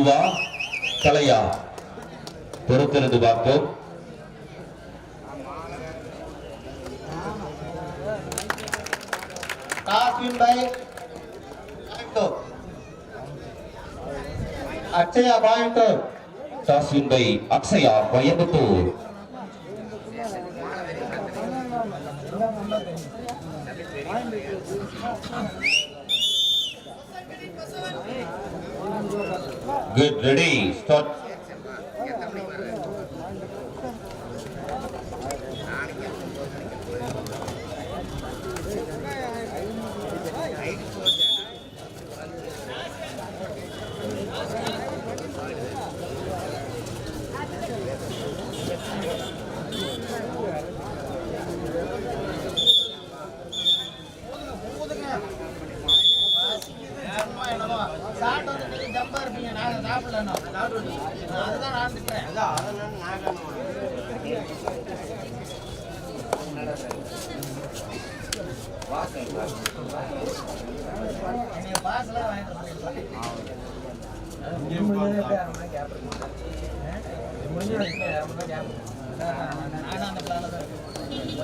பூவா கலையா பொறுத்திருந்து பார்ப்போம். Akshaya Coimbatore toss win by Akshaya Coimbatore. Thank you. Win by Akshaya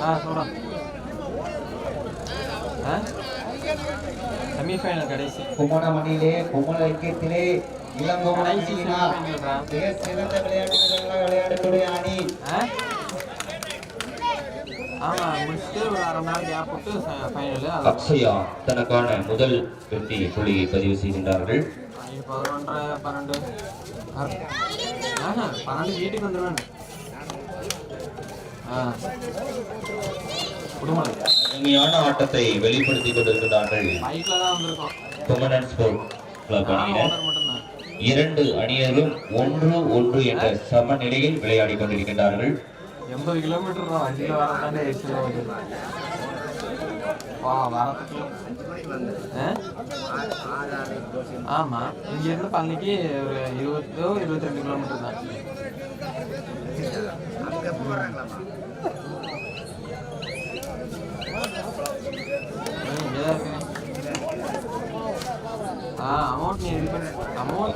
ஆ சொல்கிறேன் ஆ? செமிஃபைனல் கடைசி. கும்மணமணியிலே கும்மல ஐக்கியத்திலே இளங்கோவன் அணியினால் மிக சிறந்த விளையாட்டு வீரர்களாக விளையாடக்கூடிய அணி. ஆ? ஆமாம் முடிச்சுட்டு ஒரு அரை மணி நேரம் கேப் விட்டு ஃபைனலு அது அக்ஷயா தனக்கான முதல் வெற்றி புள்ளியை பதிவு செய்கின்றார்கள். பதினொன்றரை பன்னெண்டு. பன்னெண்டு வீட்டுக்கு வந்துடுவேன் அருமையான ஆட்டத்தை வெளிப்படுத்திக் கொண்டிருக்கிறார்கள் ஸ்போர்ட் கிளப் அணியினர். இரண்டு அணியர்களும் ஒன்று ஒன்று என்ற சமநிலையில் விளையாடி கொண்டிருக்கின்றார்கள். எண்பது கிலோமீட்டர் தான். வண்டியில்? ஆமா. இங்கேருந்து பழனிக்கு ஒரு இருபத்தோ இருபத்தி ரெண்டு கிலோமீட்டர் தான் ம், இங்கதான் இருக்கு.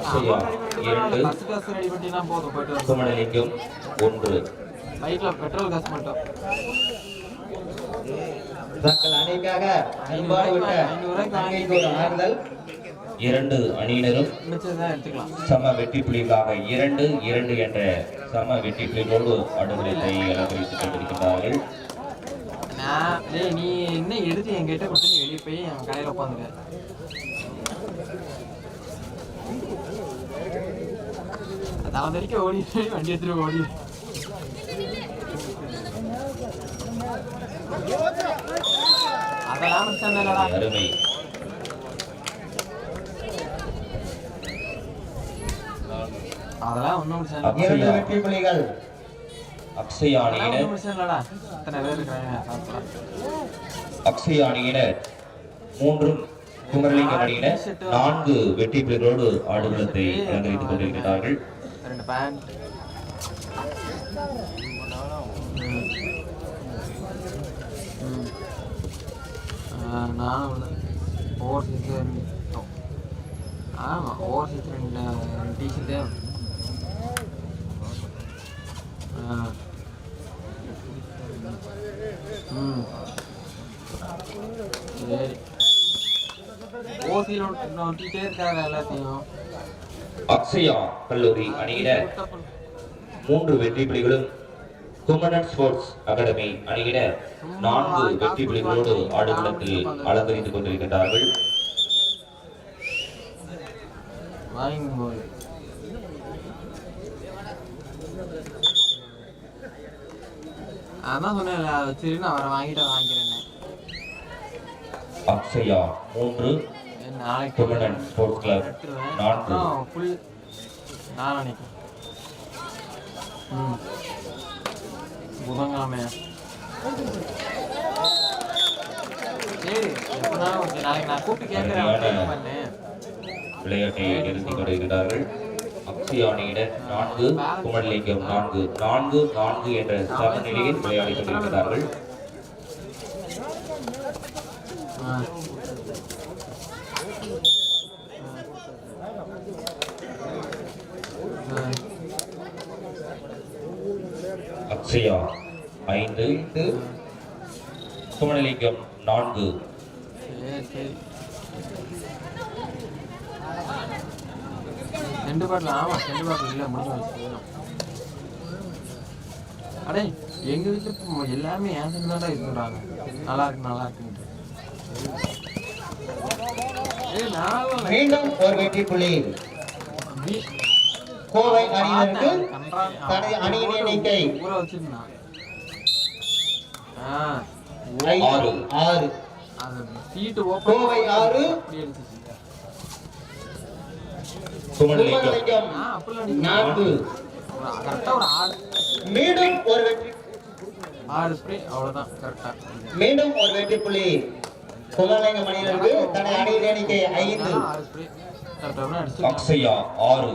சரியா? இரண்டு. குமணலிங்கம் ஒன்று. பைக்கில் பெட்ரோல் காசு மட்டும். தங்கள் அணிக்காக ஆறுதல். இரண்டு அணியினரும் சம வெற்றி புள்ளிகளாக இரண்டு இரண்டு என்ற சம வெற்றி புள்ளிகளோடு அடுகளத்தை அலங்கரித்துக் கொண்டிருக்கிறார்கள் நீ என்ன எடுத்து என்கிட்ட கொடுத்து நீ வெளியே போய் என் கடையில் உட்காந்துக்க? அதாவது வரைக்கும் ஓடி வண்டி எடுத்துட்டு ஓடி அதெல்லாம் அருமை அதெல்லாம் இரண்டு வெற்றி புலிகள் மூன்றும் குமரலிங்கம் அணியினர் நான்கு வெற்றி புள்ளிகளோடு ஆடுகளத்தை அலங்கரித்துக் கொண்டிருக்கிறார்கள் ரெண்டு பேண்ட் நானும் ஓவர் சீட்டு ஆமாம் ஓவர் சீட்டு ரெண்டு ரெண்டு டிஷர்ட்டு ம் சரி ஓசியில் ஒட்டிகிட்டே இருக்காங்க எல்லாத்தையும் அக்ஷயா கல்லூரி அணியினர் மூன்று வெற்றி புலிகளும் குமரன் ஸ்போர்ட்ஸ் அகாடமி அணியினர் நான்கு வெற்றி புலிகளோடு ஆடுகளத்தில் அலங்கரித்துக் கொண்டிருக்கின்றார்கள். அதான் சொன்னேன் வச்சிரு நான் வாங்கிட்ட வாங்கிக்கிறேன் அக்ஷயா மூன்று நாளைக்கு குமரன் ஸ்போர்ட்ஸ் கிளப் அப்புறம் ஃபுல் ம். புதன்கிழமையா சரி நாளைக்கு நான் கூப்பிட்டு கேட்குறேன் விளையாட்டை கொண்டிருக்கிறார்கள் நான்கு குமரலிங்கம் நான்கு நான்கு நான்கு என்ற சமநிலையில் விளையாடிக் கொண்டிருக்கிறார்கள் ஆ ஆ. அக்ஷயா ஐந்து எட்டு குமரலிங்கம் நான்கு. ரெண்டு பாட்டில் ஆமாம் ரெண்டு பாட்டில் இல்லை முடிஞ்சு அடே எங்க வீட்டுல எல்லாமே ஏன் சைடு தான் இது சொல்றாங்க நல்லா இருக்கு நல்லா இருக்குன்ட்டு. மீண்டும் ஒரு வெற்றி புள்ளி. கோவை அணியினருக்கு தனது அணியின் எண்ணிக்கை. ஊற வச்சிருந்தான். ஆ. ஆறு. ஆறு. கோவை ஆறு. குமரலிங்கம். நான்கு. மீண்டும் ஒரு வெற்றி. ஆறு ஸ்ப்ரே அவ்வளவுதான் கரெக்டா. மீண்டும் ஒரு வெற்றி புள்ளி. குமரலிங்கம் அணியினருக்கு தனது அணியின் எண்ணிக்கை ஐந்து. ஆறு அக்ஷயா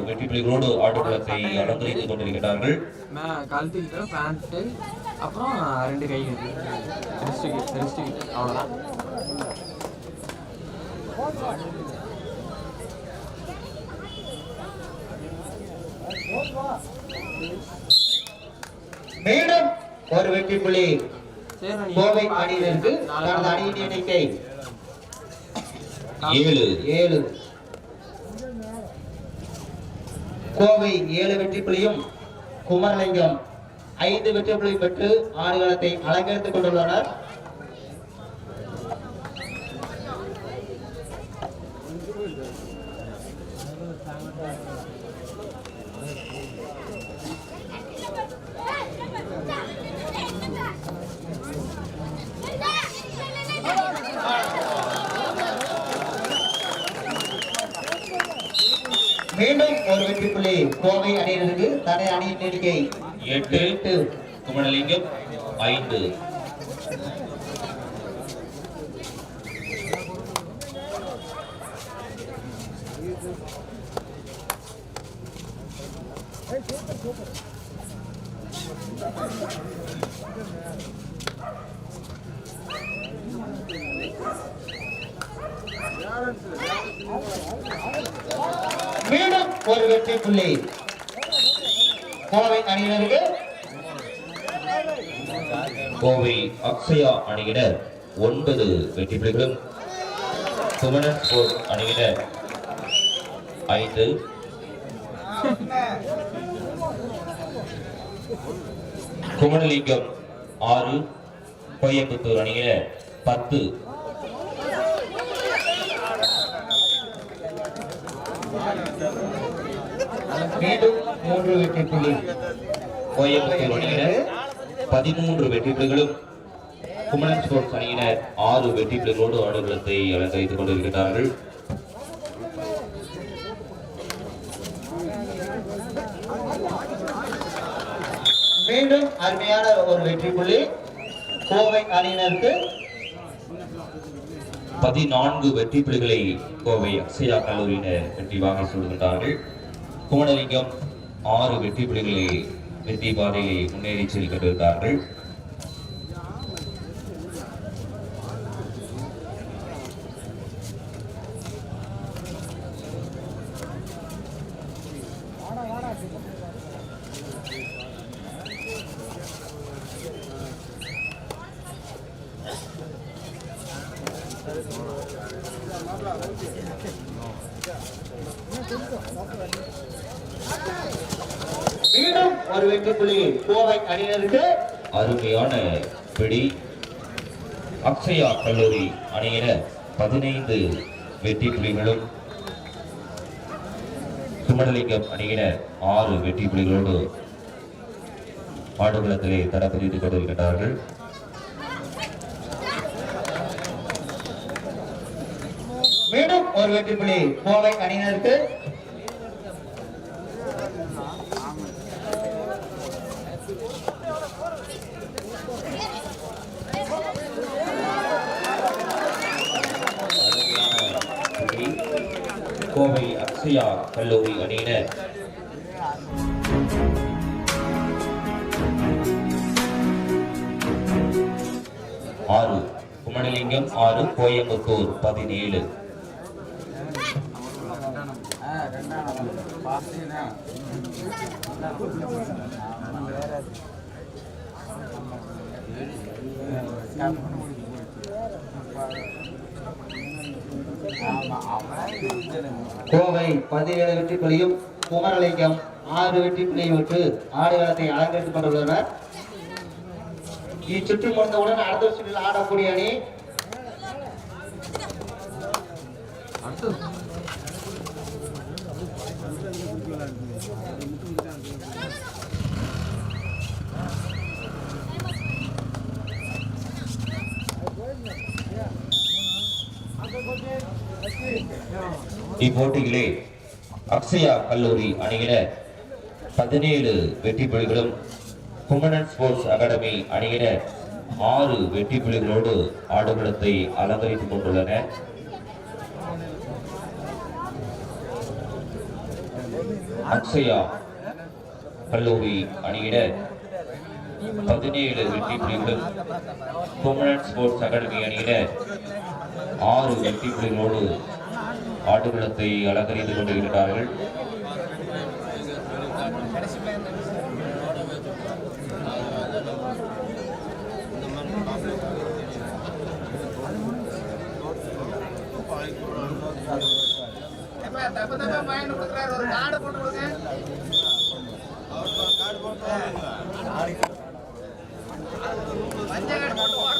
வெற்றி புலிகளோடு ஆடுகளத்தை அலங்கரித்துக் கொண்டிருக்கிறார்கள். அப்புறம் ரெண்டு கை ரெஸ்ட்டு ரெஸ்ட்டு அவ்வளோதான் மீண்டும் ஒரு வெற்றி புள்ளி. நீ கோவை அணியினருக்கு தனது அணியின் எண்ணிக்கை. ஏழு. ஏழு. கோவை ஏழு வெற்றி புள்ளியும் குமரலிங்கம் ஐந்து வெற்றிகளை பெற்று ஆடுகளத்தை அலங்கரித்துக் கொண்டுள்ளனர். மீண்டும் ஒரு வெற்றி புள்ளி கோவை அணியிலிருந்து தடை அணியின் எண்ணிக்கை எட்டு எட்டு குமணலிங்கம் ஐந்து. மீண்டும் ஒரு வெற்றி புள்ளி. கோவை அணியினருக்கு கோவை அக்ஷயா அணியினர் ஒன்பது வெற்றி புலிகளும் குமரன் ஸ்போர்ட் அணியினர் ஐந்து. குமரலிங்கம் ஆறு கோயம்புத்தூர் அணியினர் பத்து. மீண்டும் மூன்று வெற்றி புள்ளி கோயம்புத்தூர் அணியினர் பதிமூன்று வெற்றிகளும் குமணன் ஸ்போர்ட்ஸ் அணியினர் ஆறு வெற்றிகளோடு ஆடுகளத்தை அலங்கரித்துக் கொண்டிருக்கிறார்கள். மீண்டும் அருமையான ஒரு வெற்றி புள்ளி கோவை அணியினருக்கு பதினான்கு வெற்றி புள்ளிகளை கோவை அக்ஷயா கல்லூரியினர் வெற்றி வாங்க சொல்கின்றார்கள் குமணலிங்கம் ஆறு வெற்றி புலிகளை வெற்றி பாதையை முன்னேறி செல்கின்றிருந்தார்கள் மீண்டும் ஒரு வெற்றி புள்ளி கோவை அணியினருக்கு அருமையான பிடி அக்ஷயா கல்லூரி அணியினர் பதினைந்து வெற்றி புலிகளும் குமரலிங்கம் அணியினர் ஆறு வெற்றி புலிகளோடு ஆடுகளத்திலே தடப்பதித்துக் கொண்டிருக்கின்றார்கள். மீண்டும் ஒரு வெற்றி புள்ளி கோவை அணியினருக்கு புள்ளி கோவை அக்ஷயா கல்லூரி அணியினர். ஆறு குமணலிங்கம் ஆறு கோயம்புத்தூர் பதினேழு. கோவை பதினேழு வெற்றி புள்ளியும் குமரலிங்கம் ஆறு வெற்றி புள்ளியும் விட்டு ஆடுகளத்தை அலங்கரித்துக் கொண்டுள்ளனர். இச்சுற்று முடிந்தவுடன் அடுத்த சுற்றில் ஆடக்கூடிய அணி இப்போட்டியிலே அக்ஷயா கல்லூரி அணியினர் பதினேழு வெற்றி புலிகளும் குமணன் ஸ்போர்ட்ஸ் அகாடமி அணியினர் ஆறு வெற்றி புலிகளோடு ஆடுகளத்தை அலங்கரித்துக் கொண்டுள்ளனர் அக்ஷயா கல்லூரி அணியினர் பதினேழு வெற்றி புலிகளும் குமணன் ஸ்போர்ட்ஸ் அகாடமி அணியினர் ஆறு வெற்றி புலிகளோடு ஆடுகளத்தை அலங்கரித்துக் கொண்டிருக்கிறார்கள்.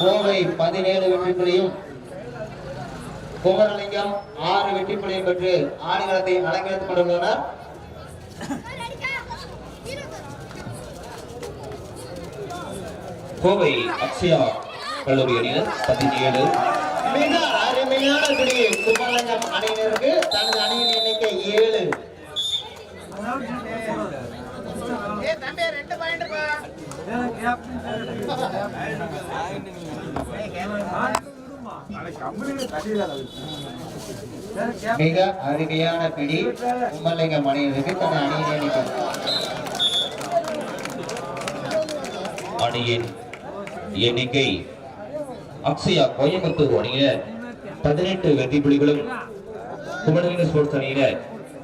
கோவை பதினேழு வெற்றிகளையும் குமரலிங்கம் ஆறு வெற்றி புள்ளியும் பெற்று ஆடுகளத்தை அலங்கரித்துக் கொண்டுள்ளனர். கோவை அக்ஷயா கல்லூரி அணியினர் பதினேழு மிக அருமையான பிடி குமரலிங்கம் அணியினருக்கு தனது அணியின் எண்ணிக்கை ஏழு. மிக அருமையான பிடி. குமரலிங்கம் அணியினருக்கு தன் அணியை எண்ணிக்கை அணியின் எண்ணிக்கை அக்ஷயா கோயம்புத்தூர் அணியினர் பதினெட்டு வெற்றி புலிகளும் குமரலிங்க ஸ்போர்ட்ஸ் அணியினர்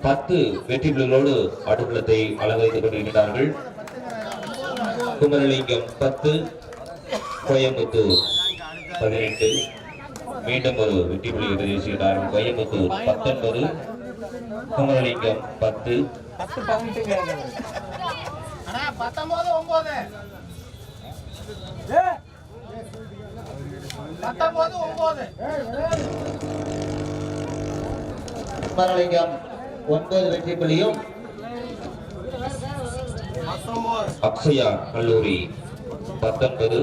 பத்து வெற்றி புலிகளோடு ஆடுகளத்தை அலங்கரித்துக் கொண்டிருக்கிறார்கள். குமரலிங்கம் பத்து கோயம்புத்தூர் பதினெட்டு. மீண்டும் ஒரு வெற்றி பதிவு செய்கிறார்கள் கோயம்புத்தூர் பத்தொன்பது குமரலிங்கம் பத்து. குமரலிங்கம் ஒன்பது வெற்றி புள்ளியும் அக்ஷயா கல்லூரி பத்தொன்பது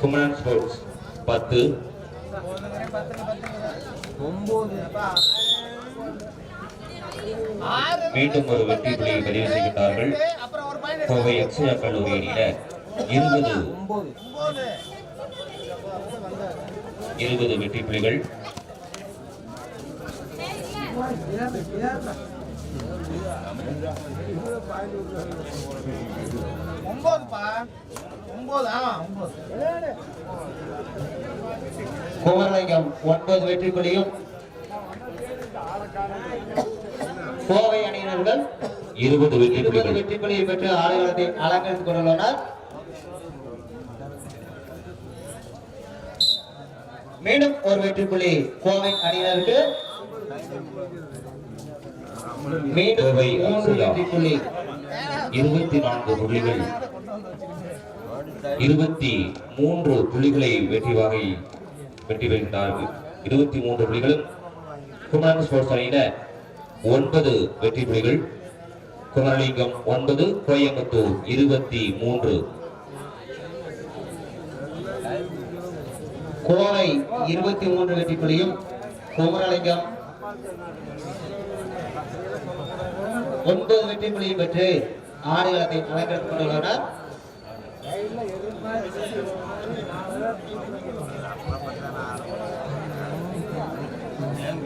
குமரன் ஸ்போர்ட்ஸ் பத்து. மீண்டும் ஒரு வெற்றி புள்ளியை பதிவு செய்கின்றார்கள் கோவை அக்ஷயா கல்லூரி அணியினர் இருபது இருபது வெற்றி புள்ளிகள். ஒன்பதுப்பா. குமரலிங்கம் ஒன்பது வெற்றி புள்ளியும் கோவை அணியினர்கள் இருபது வெற்றி புள்ளிகள் வெற்றி புள்ளியை பெற்று ஆடுகளத்தை அலங்கரித்துக் கொண்டுள்ளனர். மீண்டும் ஒரு வெற்றி புள்ளி கோவை அணியினருக்கு. மீண்டும் மூன்று. வெற்றி புள்ளி இருபத்தி நான்கு புள்ளிகள். இருபத்தி மூன்று புள்ளிகளை வெற்றி வகை வெற்றி பெறுகிறார்கள் இருபத்தி மூன்று புள்ளிகளும் குமரன் ஸ்போர்ட்ஸ் அணியினர் ஒன்பது வெற்றி புள்ளிகள். குமரலிங்கம் ஒன்பது கோயம்புத்தூர் இருபத்தி மூன்று. கோவை இருபத்தி மூன்று வெற்றி புள்ளியும் குமரலிங்கம் ஒன்பது வெற்றி புள்ளியும் பெற்று ஆடுகளத்தை அலங்கரித்துக் கொண்டுள்ளனர் அண்ணா, அதை விடுங்கண்ணா. இங்க பாரு, இந்த பழைய பிரிண்டர். இந்த ஒயரையே மாத்தணும். இது ஆரம்பிங்க. வேலைக்காக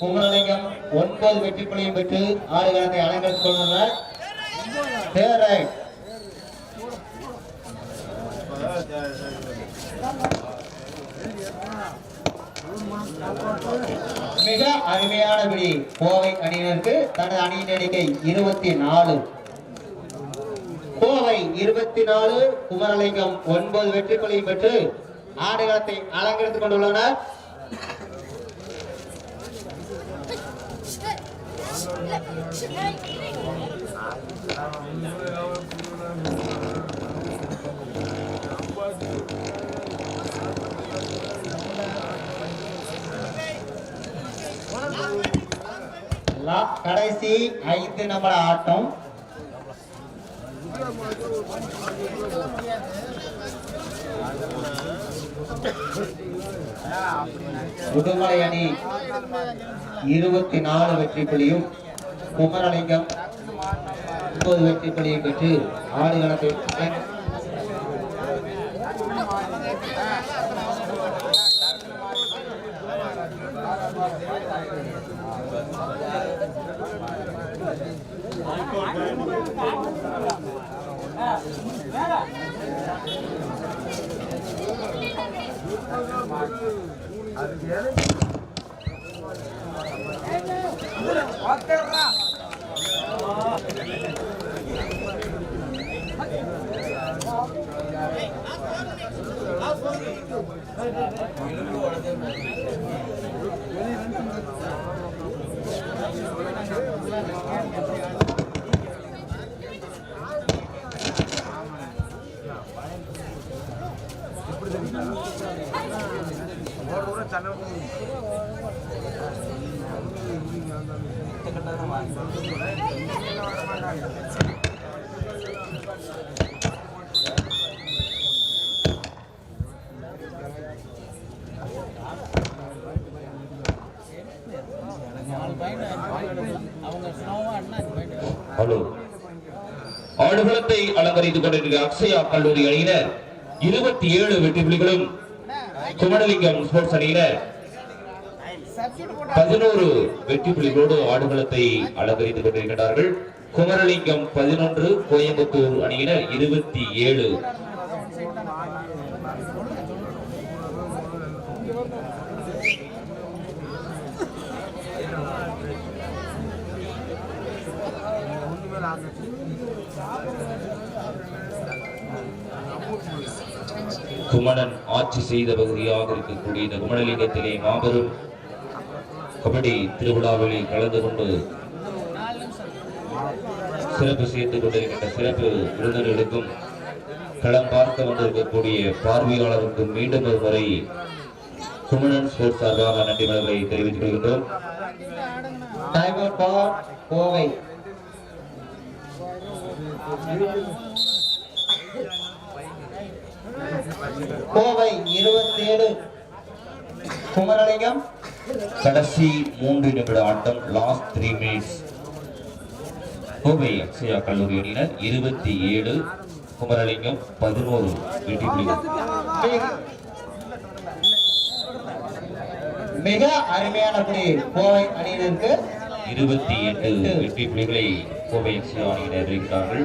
குமரலிங்கம் ஒன்பது வெற்றி புள்ளியும் பெற்று ஆடுகளத்தை அலங்கரித்துக் கொண்டுள்ளனர். மிக அருமையானபடி கோவை அணியினருக்கு தனது அணியின் எண்ணிக்கை இருபத்தி நாலு கோவை இருபத்தி நாலு குமரலிங்கம் ஒன்பது வெற்றி புள்ளியும் பெற்று ஆடுகளத்தை அலங்கரித்துக் கொண்டுள்ளனர். கடைசி ஐந்து நிமிட ஆட்டம். முதுமலை அணி இருபத்தி நாலு வெற்றி புள்ளியும் குமரலிங்கம் முப்பது வெற்றி புள்ளியும் பெற்று ஆடுகளத்தை அது ஹலோ ஆடுகளத்தை அலங்கரித்துக் கொண்டிருக்கிற அக்ஷயா கல்லூரி அணியினர் இருபத்தி ஏழு வெற்றி புலிகளும் குமரலிங்கம் ஸ்போர்ட்ஸ் அணியினர். பதினோரு வெற்றி புலிகளோடு ஆடுகளத்தை அலங்கரித்துக் கொண்டிருக்கிறார்கள் குமரலிங்கம் பதினொன்று கோயம்புத்தூர் அணியினர் இருபத்தி ஏழு குமணன் ஆட்சி செய்த பகுதியாக இருக்கக்கூடிய இந்த குமணலிங்கத்திலே மாபெரும் கபடி திருவிழாவில் கலந்து கொண்டு சிறப்பு சேர்த்துக் கொண்டிருக்கின்ற சிறப்பு விருந்தினர்களுக்கும் களம் பார்க்க வந்திருக்கக்கூடிய பார்வையாளருக்கும் மீண்டும் ஒரு முறை குமணன் ஸ்போர்ட்ஸ் சார்பாக நன்றி மலர்களை தெரிவித்துக் கொள்கின்றோம். கோவை. கோவை இருபத்தி ஏழு குமரலிங்கம். கடைசி மூன்று நிமிட ஆட்டம் last three minutes Kovai Akshaya கல்லூரி அணியினர் இருபத்தி ஏழு குமரலிங்கம் பதினோரு வெற்றி புள்ளிகள் மிக- அருமையான புள்ளி கோவை அணியினருக்கு இருபத்தி எட்டு வெற்றி புள்ளிகளை கோவை அக்ஷயா அணியினர் இருக்கிறார்கள்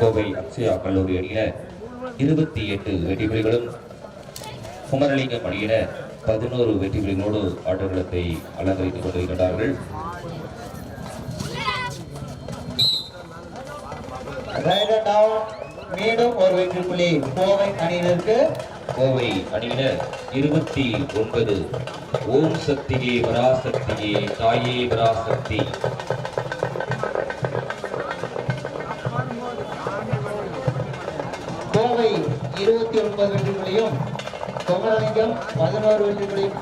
கோவை அக்ஷயா கல்லூரி அணியில இருபத்தி எட்டு வெற்றி புலிகளும் குமரலிங்கம் அணியில பதினோரு வெற்றி புலிகளோடு ஆட்டங்களத்தை அலங்கரித்துக் கொண்டிருக்கிறார்கள் மீண்டும் ஒரு வெற்றி புள்ளி கோவை அணியினருக்கு. கோவை அணியினர் இருபத்தி ஒன்பது. ஓம் சக்தியே பராசக்தியே தாயே பராசக்தி. ஒன்பது வெற்றி புள்ளியும் குமரலிங்கம் பதினோரு வெற்றி புள்ளியும்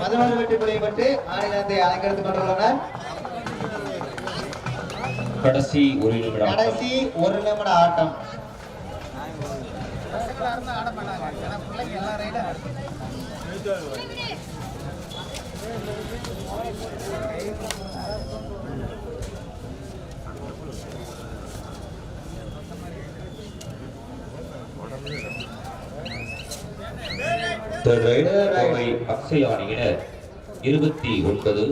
பதினோரு வெற்றி புள்ளியை பெற்று ஆணையத்தை அலங்கரித்துக் கொண்டுள்ளனர் கடைசி ஒரு நிமிடம். கடைசி ஒரு நிமிட ஆட்டம் இருந்தா கோவை அக்ஷயா அணியினர் இருபத்தி ஒன்பது.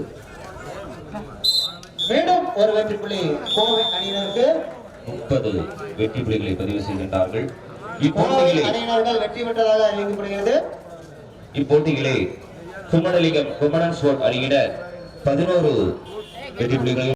மீண்டும் ஒரு வெற்றி புள்ளி கோவை அணியினருக்கு. முப்பது வெற்றி புலிகளை பதிவு செய்கின்றார்கள் இப்போட்டிகளை அணியினர்கள் வெற்றி பெற்றதாக அறிவிக்கப்படுகிறது. இப்போட்டிகளை குமரலிங்கம் குமரன் ஸ்போர்ட் அணியினர் பதினோரு வெற்றி புலிகளையும்